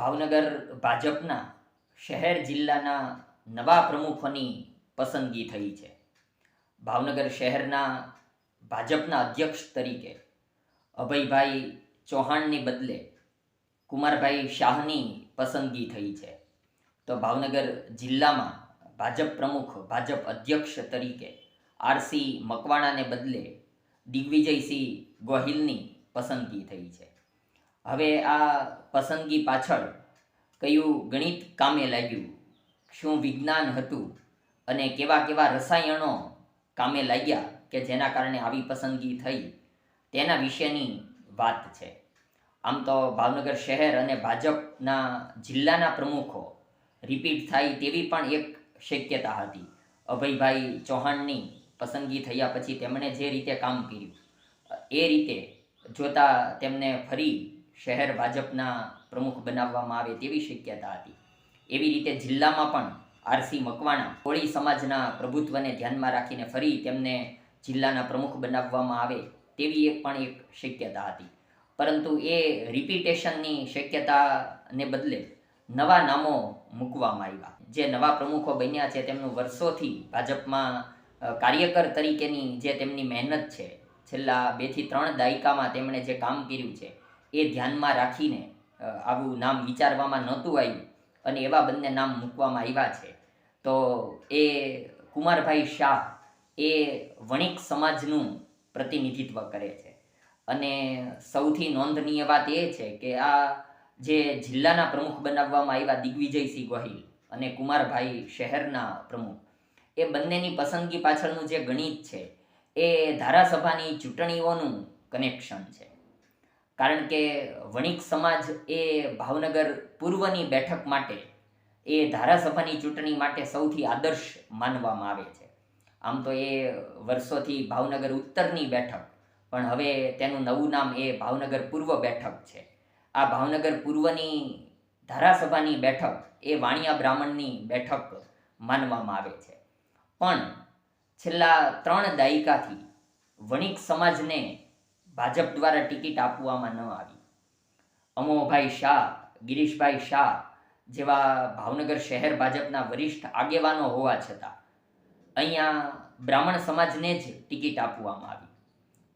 ભાવનગર ભાજપના શહેર જિલ્લાના નવા પ્રમુખોની પસંદગી થઈ છે. ભાવનગર શહેરના ભાજપના અધ્યક્ષ તરીકે અભયભાઈ ચૌહાણની બદલે કુમારભાઈ શાહની પસંદગી થઈ છે. તો ભાવનગર જિલ્લામાં ભાજપ પ્રમુખ, ભાજપ અધ્યક્ષ તરીકે આરસી મકવાણાને બદલે દિગ્વિજયસિંહ ગોહિલની પસંદગી થઈ છે. હવે આ પસંદગી પાછળ કયું ગણિત કામે લાગ્યું? શું વિજ્ઞાન હતું? અને કેવા કેવા રસાયણો કામે લાગ્યા કે જેના કારણે આવી પસંદગી થઈ? તેના વિશેની વાત છે. આમ તો ભાવનગર શહેર અને ભાજપના જિલ્લાના પ્રમુખો રિપીટ થાય તેવી પણ એક શક્યતા હતી. અભયભાઈ ચૌહાણની પસંદગી થયા પછી તેમણે જે રીતે કામ કર્યું, એ રીતે જોતા તેમને ફરી શહેર ભાજપના પ્રમુખ બનાવવામાં આવે તેવી શક્યતા હતી. એવી રીતે જિલ્લામાં પણ આરસી મકવાણા કોળી સમાજના પ્રભુત્વને ધ્યાનમાં રાખીને ફરી તેમને જિલ્લાના પ્રમુખ બનાવવામાં આવે તેવી એક પણ એક શક્યતા હતી. પરંતુ એ રિપીટેશનની શક્યતાને બદલે નવા નામો મૂકવામાં આવ્યા. જે નવા પ્રમુખો બન્યા છે તેમનું વર્ષોથી ભાજપમાં કાર્યકર તરીકેની જે તેમની મહેનત છે, છેલ્લા બેથી ત્રણ દાયકામાં તેમણે જે કામ કર્યું છે એ ધ્યાનમાં રાખીને આવું નામ વિચારવામાં નહોતું આવ્યું અને એવા બંને નામ મૂકવામાં આવ્યા છે. તો એ કુમારભાઈ શાહ એ વણિક સમાજનું પ્રતિનિધિત્વ કરે છે. અને સૌથી નોંધનીય વાત એ છે કે આ જે જિલ્લાના પ્રમુખ બનાવવામાં આવ્યા દિગ્વિજયસિંહ ગોહિલ અને કુમારભાઈ શહેરના પ્રમુખ, એ બંનેની પસંદગી પાછળનું જે ગણિત છે, એ ધારાસભાની ચૂંટણીઓનું કનેક્શન છે. કારણ કે વણિક સમાજ એ ભાવનગર પૂર્વની બેઠક માટે, એ ધારાસભાની ચૂંટણી માટે સૌથી આદર્શ માનવામાં આવે છે. આમ તો એ વર્ષોથી ભાવનગર ઉત્તરની બેઠક, પણ હવે તેનું નવું નામ એ ભાવનગર પૂર્વ બેઠક છે. આ ભાવનગર પૂર્વની ધારાસભાની બેઠક એ વાણિયા બ્રાહ્મણની બેઠક માનવામાં આવે છે. પણ છેલ્લા ત્રણ દાયકાથી વણિક સમાજને ભાજપ દ્વારા ટિકિટ આપવામાં ન આવી. અમોભાઈ શાહ, ગિરીશભાઈ શાહ જેવા ભાવનગર શહેર ભાજપના વરિષ્ઠ આગેવાનો હોવા છતાં અહીંયા બ્રાહ્મણ સમાજને જ ટિકિટ આપવામાં આવી.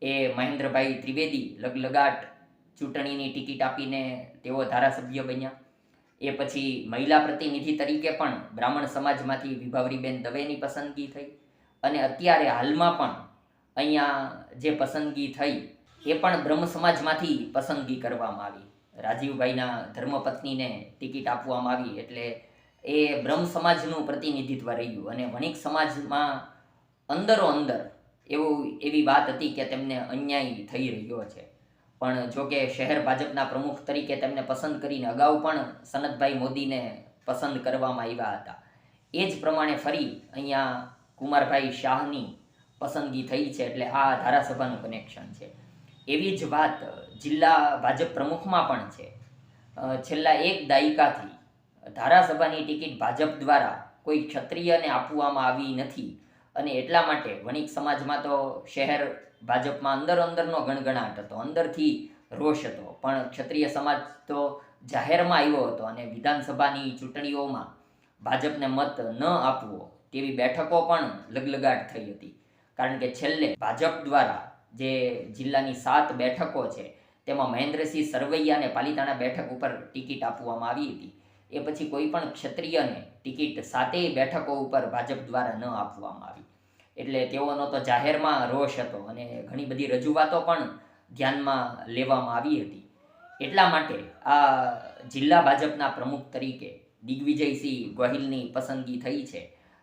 એ મહેન્દ્રભાઈ ત્રિવેદી લગલગાટ ચૂંટણીની ટિકિટ આપીને તેઓ ધારાસભ્ય બન્યા. એ પછી મહિલા પ્રતિનિધિ તરીકે પણ બ્રાહ્મણ સમાજમાંથી વિભાવરીબેન દવેની પસંદગી થઈ. અને અત્યારે હાલમાં પણ અહીંયા જે પસંદગી થઈ એ પણ બ્રહ્મ સમાજમાંથી પસંદગી કરવામાં આવી. રાજીવભાઈના ધર્મપત્નીને ટિકિટ આપવામાં આવી એટલે એ બ્રહ્મ સમાજનું પ્રતિનિધિત્વ રહ્યું અને વણિક સમાજમાં અંદરો અંદર એવું એવી વાત હતી કે તેમને અન્યાય થઈ રહ્યો છે. પણ જો કે શહેર ભાજપના પ્રમુખ તરીકે તેમને પસંદ કરીને અગાઉ પણ સનતભાઈ મોદીને પસંદ કરવામાં આવ્યા હતા. એ જ પ્રમાણે ફરી અહીંયા કુમારભાઈ શાહની પસંદગી થઈ છે એટલે આ ધારાસભાનું કનેક્શન છે. એવી જ વાત જિલ્લા ભાજપ પ્રમુખમાં પણ છે. છેલ્લા એક દાયકાથી ધારાસભાની ટિકિટ ભાજપ દ્વારા કોઈ ક્ષત્રિયને આપવામાં આવી નથી અને એટલા માટે વણિક સમાજમાં તો શહેર ભાજપમાં અંદર અંદરનો ગણગણાટ હતો, અંદરથી રોષ હતો. પણ ક્ષત્રિય સમાજ તો જાહેરમાં આવ્યો હતો અને વિધાનસભાની ચૂંટણીઓમાં ભાજપને મત ન આપવો તેવી બેઠકો પણ લગલગાટ થઈ હતી. કારણ કે છેલ્લે ભાજપ દ્વારા જે જિલ્લાની સાત બેઠકો છે, તેમાં મહેન્દ્રસિંહ સરવૈયાને પાલિતાણા બેઠક ઉપર ટિકિટ આપવામાં આવી હતી. એ પછી કોઈ પણ ક્ષત્રિયને ટિકિટ સાતેય બેઠકો ઉપર ભાજપ દ્વારા ન આપવામાં આવી. એટલે તેઓનો તો જાહેરમાં રોષ હતો અને ઘણી બધી રજૂઆતો પણ ધ્યાનમાં લેવામાં આવી હતી. એટલા માટે આ જિલ્લા ભાજપના પ્રમુખ તરીકે દિગ્વિજયસિંહ ગોહિલની પસંદગી થઈ છે.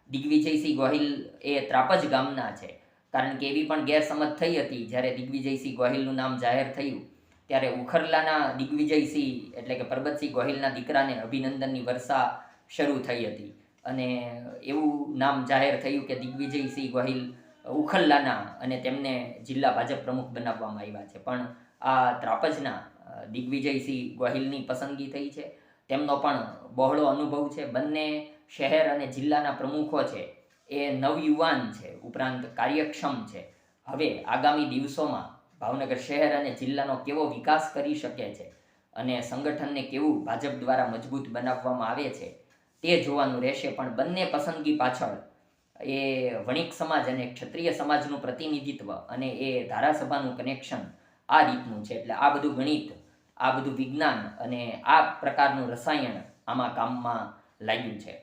દિગ્વિજયસિંહ ગોહિલ એ ત્રાપજ ગામના છે. કારણ કે એવી પણ ગેરસમજ થઈ હતી. જ્યારે દિગ્વિજયસિંહ ગોહિલનું નામ જાહેર થયું, ત્યારે ઉખરલાના દિગ્વિજયસિંહ એટલે કે પરબતસિંહ ગોહિલના દીકરાને અભિનંદનની વર્ષા શરૂ થઈ હતી. અને એવું નામ જાહેર થયું કે દિગ્વિજયસિંહ ગોહિલ ઉખલ્લાના અને તેમને જિલ્લા ભાજપ પ્રમુખ બનાવવામાં આવ્યા છે. પણ આ ત્રાપજના દિગ્વિજયસિંહ ગોહિલની પસંદગી થઈ છે. તેમનો પણ બહોળો અનુભવ છે. બંને શહેર અને જિલ્લાના પ્રમુખો છે. એ નવયુવાન છે, ઉપરાંત કાર્યક્ષમ છે. હવે આગામી દિવસોમાં ભાવનગર શહેર અને જિલ્લાનો કેવો વિકાસ કરી શકે છે અને સંગઠનને કેવું ભાજપ દ્વારા મજબૂત બનાવવામાં આવે છે તે જોવાનું રહેશે. પણ બંને પસંદગી પાછળ એ વણિક સમાજ અને ક્ષત્રિય સમાજનું પ્રતિનિધિત્વ અને એ ધારાસભાનું કનેક્શન આ રીતનું છે. એટલે આ બધું ગણિત, આ બધું વિજ્ઞાન અને આ પ્રકારનું રસાયણ આમાં કામમાં લાગ્યું છે.